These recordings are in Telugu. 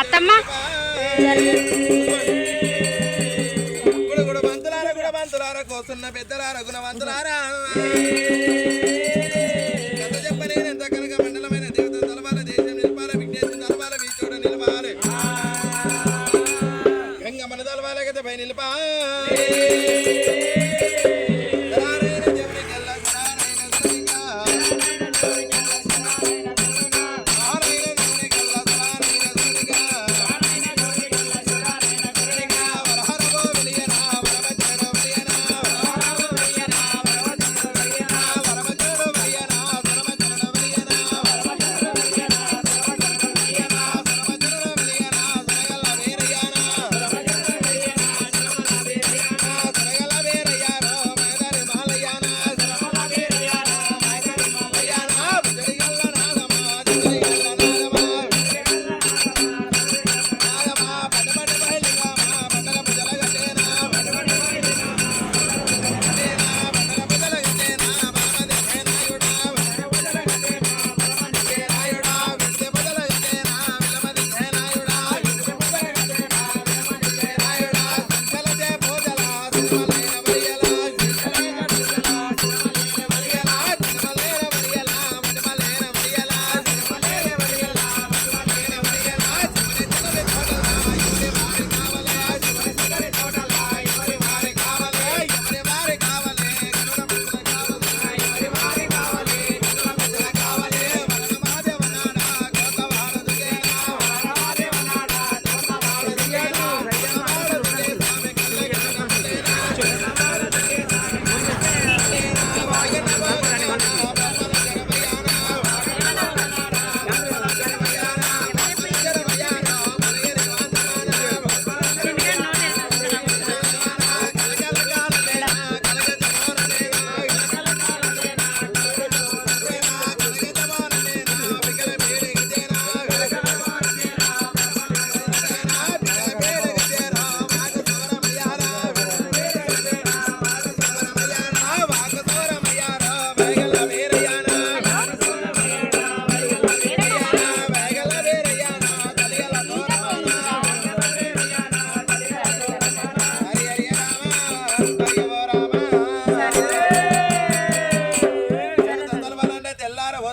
అత్తమ్మ? గుడు గుడు బంతులారా గుడ బంతులారా కోసున్న పెద్దలారా గుణవంతులారా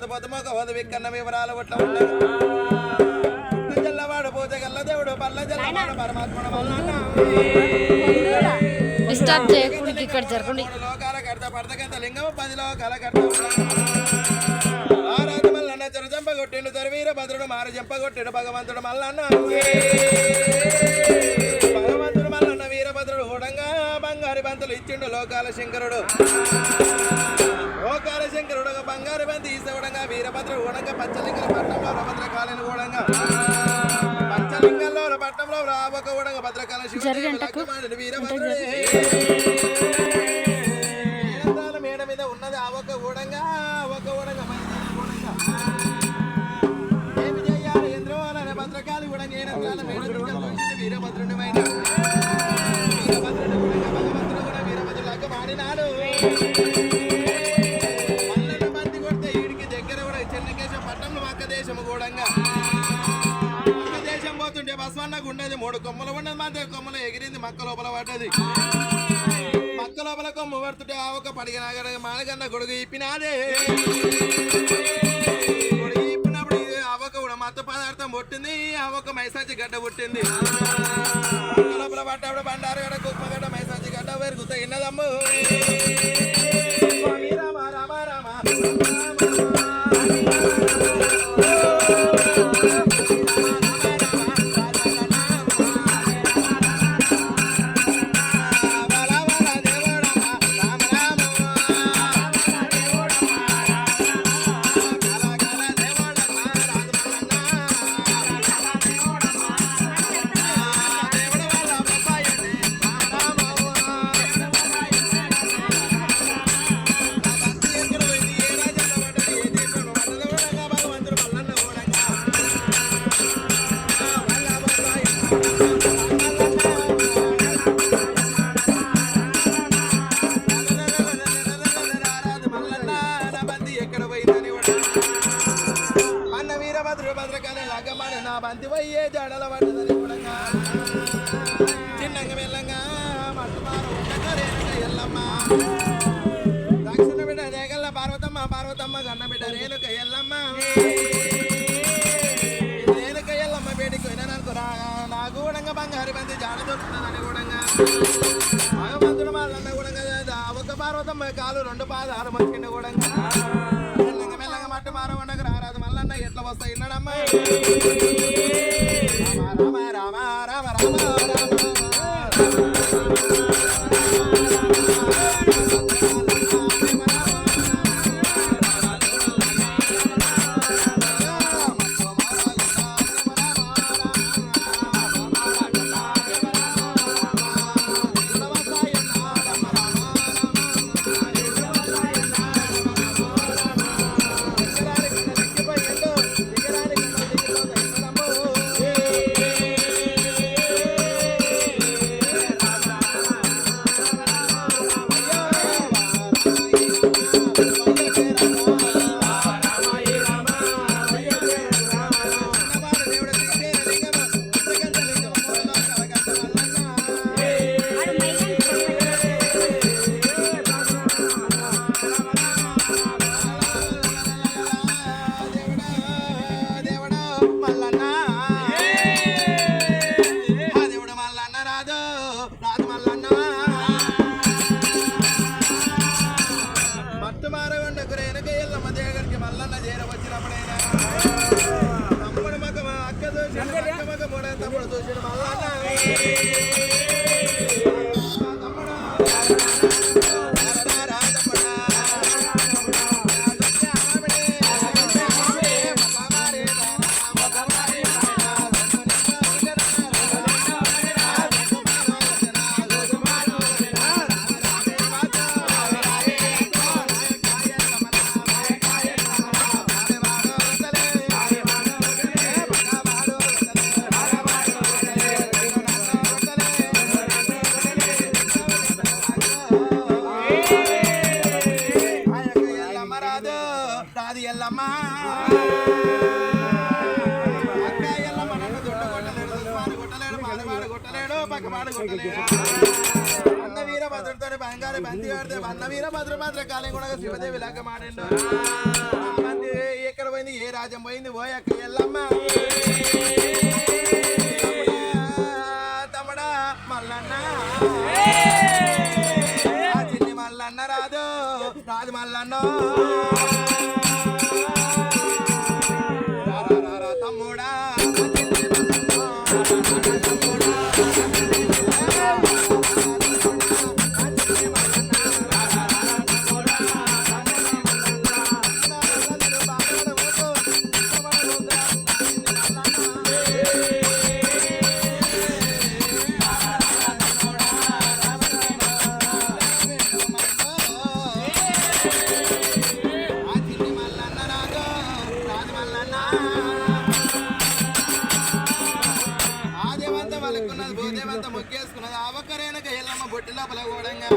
ఓద పొద్దుమొక ఓద విక్కన్న వివరాలు ఒట్ల ఉండదు జల్లవాడు పూజ గల్ల దేవుడు పల్ల జల్లవాడు. డిస్టర్బ్ చేయకుండా ఇక్కడ జరగండి. లోకాల కడత పడతకంత లింగం పది లోకాల ఆరాధ మల్లన్న చెరు చెంప కొట్టిండు తరువీర భద్రుడు మారు చెంప కొట్టిండు భగవంతుడు మల్లన్న భగవంతుడు మల్లన్న వీరభద్రుడు హూడంగా బంగారు బంతులు ఇచ్చిండు లోకాల శంకరుడు. ఓకారశంకర్ ఉడగ బంగారు బంతి ఈస వీరభద్ర ఉడంగ పచ్చలింగల పట్టంలో భద్ర కాలిన ఉడంగా పట్టంలో రావక ఉడంగ భద్రకాల శివుడు వీరభద్రుడే మేడ మీద ఉన్నది ఆ ఒక ఉడంగా ఒక ఉడంగ మూడు కొమ్మలు ఉన్నది మధ్య కొమ్మలు ఎగిరింది మక్క లోపల పడ్డది. మక్క లోపల కొమ్ము పడుతుంటే ఆ ఒక పడిగిన మానగన్న గొడుగు ఇప్పినాదే గొడుగు ఇప్పినప్పుడు అవక కూడా మత్త పదార్థం పుట్టింది ఆ మైసాచి గడ్డ పుట్టింది. మక్క లోపల పడ్డప్పుడు బండారు గడ కుప్ప గడ్డ మైసాచి గడ్డ పెరుగుతా ఇన్నదమ్ము. రామ రామ రామ రామ. చిన్నంగా మెల్లంగా మట్టుమారు ఉండగా రేణుక ఎల్లమ్మ దక్షిణ బిడ్డ రేగల్ల పార్వతమ్మ పార్వతమ్మ గన్న బిడ్డ రేణుక ఎల్లమ్మ రేణుక ఎల్లమ్మ బేటికి పోయినాననుకో నా నా గూడంగా బంగారు బంతి జాడ దొరుకుతుందని గూడంగా భగవంతుడు వాళ్ళన్న గూడంగా ఒక పార్వతమ్మ కాలు రెండు పాదాలు మంచికింద గూడంగా మల్లన్న అక్క దోషుడు పక్కవాడు కొట్టలేడు బంగారు బంతి కడితే మాత్రం కాలం కూడా శివదేవి లాగా మాడిండు ఎక్కడ పోయింది? ఏ రాజ్యం పోయింది? ఓ అక్క ఎల్లమ్మ. తమ్ముడా, మల్లన్న. మల్లన్న రాదు. రాదు మల్లన్న. లోపల కూడంగా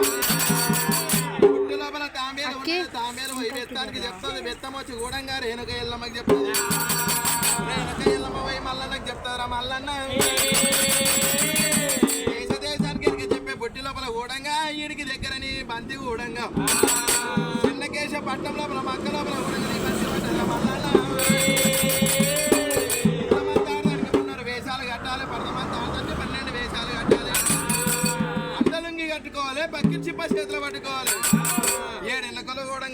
బొట్టి లోపల తాంబేలు ఉన్నది తాంబేలు పోయి బెత్తానికి చెప్తుంది బెత్తం వచ్చి కూడంగా రేణుక ఎల్లమ్మకి చెప్తుంది. రేణుక ఎల్లమ్మ పోయి మల్లన్నకి చెప్తారా మల్లన్న? దేశ దేశానికి ఎరిగి చెప్పే బొట్టి లోపల కూడంగా ఈడికి దగ్గరని బంతి కూడంగా చిన్నకేశ పట్టం లోపల మక్క లోపల కూడంగా బంతి పట్టదా మల్లన్న. అడ్డలుంగి కట్టుకోవాలి పక్కి చిప్ప చేతులు పట్టుకోవాలి ఏడేళ్ళ కొలు కూడా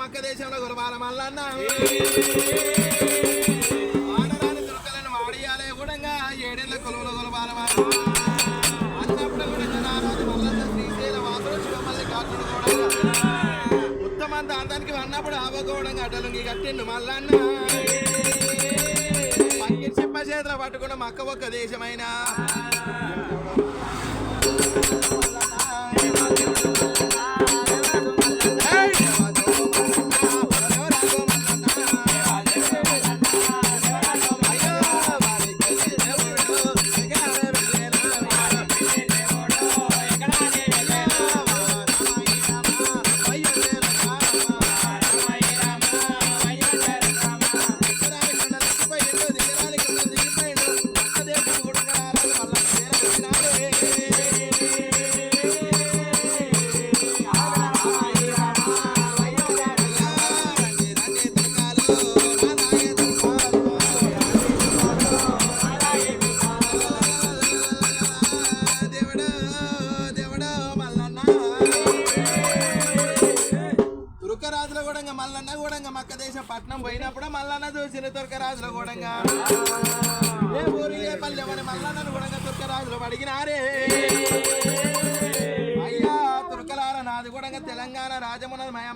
మక్క దేశంలో గురబాల మల్లన్న ఆడరాని దుర్గలను వాడియాలే కూడా ఏడేళ్ళ కొలువులు గురబాల అన్నప్పుడు కూడా నారాజు మల్లన్న శ్రీశైల వాసుడు శివమల్లి కాకుడు కూడా ఉత్తమంత అందానికి అన్నప్పుడు ఆవకోవడంగా అడ్డలుంగి కట్టిండు మల్లన్న పక్కి చిప్ప చేతులు పట్టుకున్న మక్క ఒక్క దేశమైనా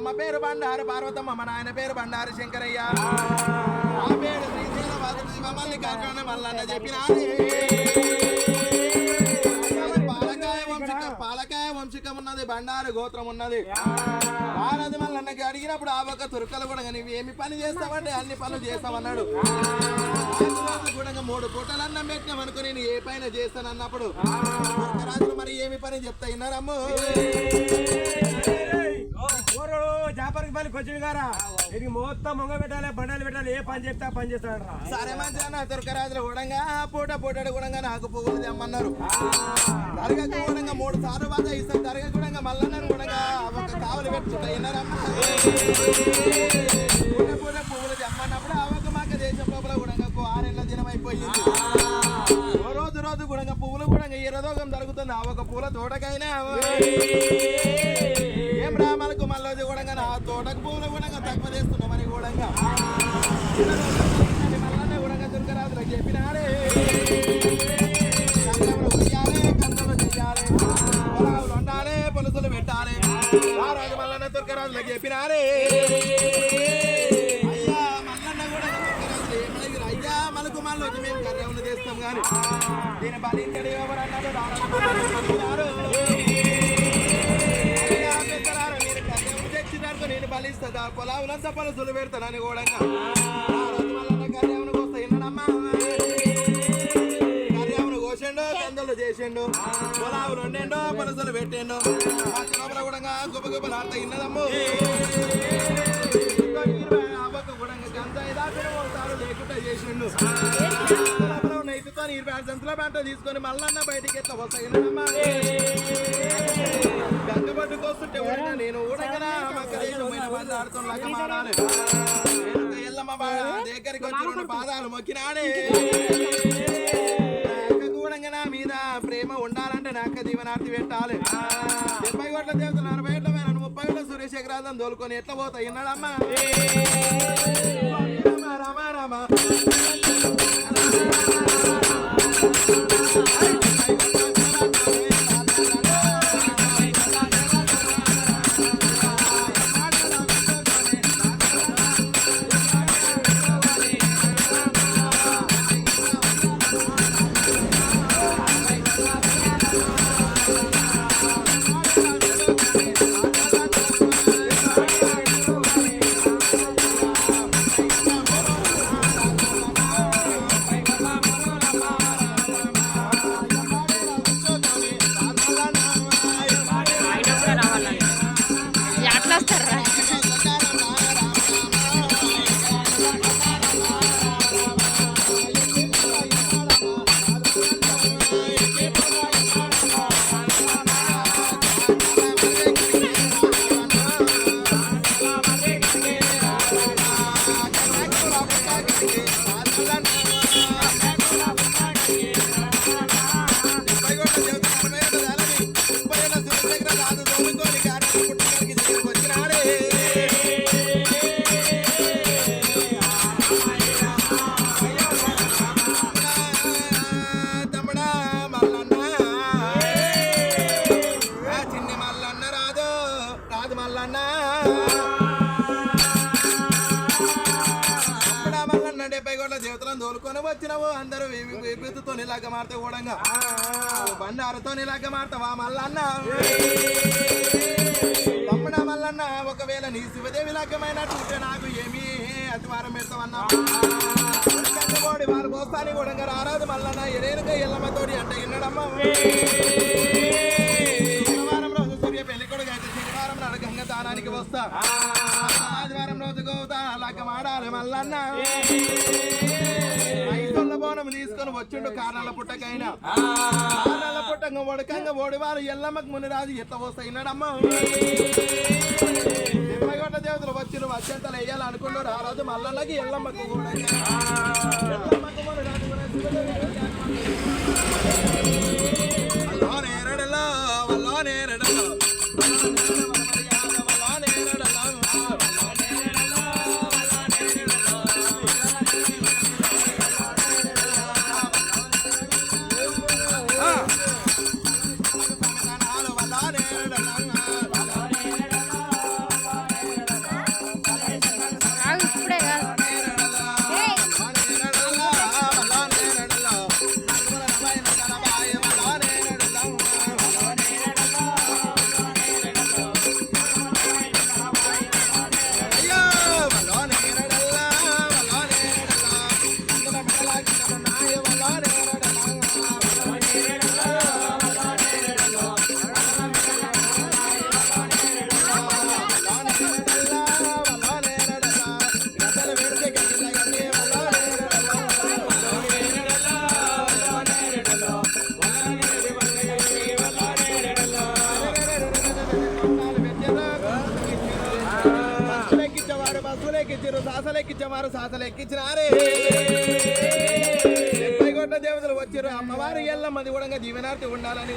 అమ్మ పేరు బండారు పార్వతమ్మ మా నాయన పేరు బండారు శంకరయ్య. ఆ పేరు శ్రీశైల వాసుదేవ మమ్మల్ని మల్లన్న చెప్పినారే పాలకాయ వంశిక పాలకాయ వంశికం ఉన్నది బండారు గోత్రం ఉన్నది. ఆనది మల్లన్నకి అడిగినప్పుడు ఆ ఒక్క తురుకలు కూడా నీవు ఏమి పని చేస్తావంటే అన్ని పనులు చేస్తామన్నాడు కూడా మూడు పూటలన్నం పెట్టినాం అనుకో నేను ఏ పైన చేస్తాను అన్నప్పుడు రాజులు మరి ఏమి పని చెప్తా విన్నారమ్ము జాపరికి పని కొంచెం గారా. ఇది మొత్తం మొంగ పెట్టాలి బండలు పెట్టాలి ఏ పని చెప్తా పని చేస్తాడు సరే మంచిగా తురకరాజులు కూడా పూట పూటడు కూడా నాకు పువ్వులు తెమ్మన్నారు. తరగకు కూడా మూడు సార్లు బాధ ఇస్తారు తరగ కూడా మల్లన్నారు కూడా ఒక కావలి పెట్టుకుంటా విన్నారమ్మా పూట పూట పువ్వులు తెమ్మన్నప్పుడు ఒక మాక దేశం లోపల కూడా ఆరేళ్ళ దినం అయిపోయింది. రోజు రోజు కూడా పువ్వులు కూడా ఎర్రదోగం జరుగుతుంది ఆ ఒక పూల తోటకైనా మల్లన్న చెప్పినారే. అయ్యా మల్లన్న కూడా అయ్యా మనకు మళ్ళీ వచ్చి మేము కర్రవులు చేస్తాం కానీ దీని బలించడు ఎవరన్నాడు? రారాజు తెచ్చినారు నేను బలిస్తా. పొలావులంతా పలుసులు పెడతానని కూడా ఆ రోజు మల్లన్న కర్రవును చేసిండు పొలావులు వండిండు పలుసలు పెట్టిండు. లోపల కూడా గొప్ప గుబలు ఆడతా ఇన్నదమ్ము. లేకుండా చేసిండు. నైతుతో ఇరవై ఆరు సంచుల పంట తీసుకొని మల్లన్న బయటికి ఎట్లా వస్తాయి గంగ పట్టుకొస్తుంటే నేను ఊడగనా దగ్గరికి వచ్చి రెండు పాదాలు మొక్కినాడే. నాక దీవనార్తి పెట్టాలి డెబ్బై కోట్ల దేవతలు అరవై ఏట్ల మీద ముప్పై ఏళ్ళ సురేష్ ఎకరాలను తోలుకొని ఎట్లా పోతా విన్నాడమ్మా రామ ఇలాగ మారితే కూడంగా బండారుతో ఇలాగ మారుతావా మల్లన్న? తమ్ముడా మల్లన్న ఒకవేళ నీ శివదేవి లగ్గమైనట్టుంటే నాకు ఏమి అతివారం పెడతావన్నా? కందబోడి వారు పోస్తాని కూడా రారాదు మల్లన్న. ఎరేనుక ఎల్లమ్మతోడి అంటే విన్నడమ్మా శనివారం రోజు సూర్య పెళ్ళి కొడుకు అయితే శనివారం నాడు గంగ దానానికి వస్తా. ఆదివారం రోజు మల్లన్న ఐదున్న బోనం తీసుకొని వచ్చిండు కారణాల పుట్టకైనా కారణాల పుట్టంగా ఒడకంగా ఓడివారు ఎల్లమ్మకు ముని రాజు ఎట్లా వస్తాయి విన్నాడమ్మా దేవతలు వచ్చిన వచ్చేంతలు వేయాలనుకున్నారు ఆ రోజు మల్లన్నకి ఎల్లమ్మకు ఎల్లమ్మకు ముని రాజు నేరడలో, వల్లో నేరడలో, వల్లో నేరడలో, ఎక్కించినారే డెబ్బై కోట్ల దేవతలు వచ్చారు. అమ్మవారి ఎల్లమ్మది కూడా దీవెనార్తి ఉండాలని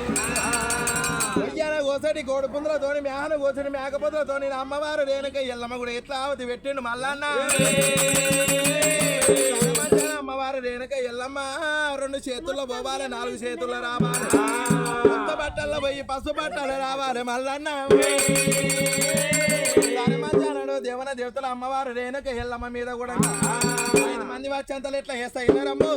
అయ్యాన కోసడి కోడిపుందులతోని మేహన కోసడి మేకపోతులతోని అమ్మవారు రేణుక ఎల్లమ్మ కూడా ఎట్లా ఆవతి పెట్టిండు మల్లన్న. అమ్మవారు రేణుక ఎల్లమ్మ రెండు చేతుల్లో పోవాలి నాలుగు చేతుల్లో రావాలి. కొత్త బట్టల్లో పోయి పసుపు బట్టలు రావాలి మల్లన్న. సగమంచానడు దేవన దేవతల అమ్మవారు రేణుక ఎల్లమ్మ మీద కూడా. మంది వచ్చేంతలు ఇట్లా వేస్తాయి రమ్ము